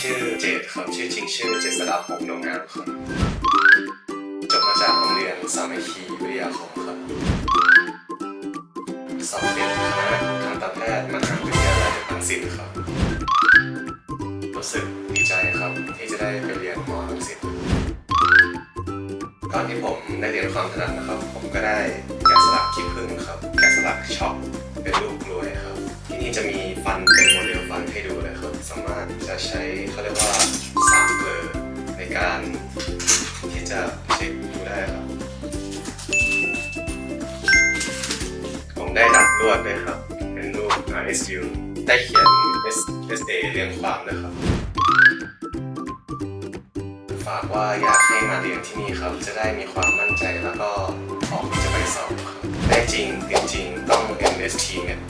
ชื่อเจดครับชื่อจริงชื่อเจษฎาพงษ์ดวงงามครับจบมาจากโรงเรียนสามัคคีวิทยาคมครับสอบติดคณะทันตแพทย์มหาวิทยาลัยรังสิตครับรู้สึกดีใจครับที่จะได้ไปเรียนมอรังสิตก่อนที่ผมได้เรียนความถนัดนะครับ ผมก็ได้แกะสลักขี้ผึ้งครับ แกะสลักช็อปเป็นรูปกลวยครับ ที่นี่จะมี เขาเรียกว่าสามเกลอในการที่จะเช็คดูได้ครับ ผมได้ดัดลวดด้วยครับ เป็นรูป RSU ได้เขียน S SA เรียงความด้วยครับ ฝากว่าอยากให้มาเรียนที่นี่ครับ จะได้มีความมั่นใจแล้วก็พร้อมที่จะไปสอบครับได้จริงติดจริงต้อง MST เนี่ย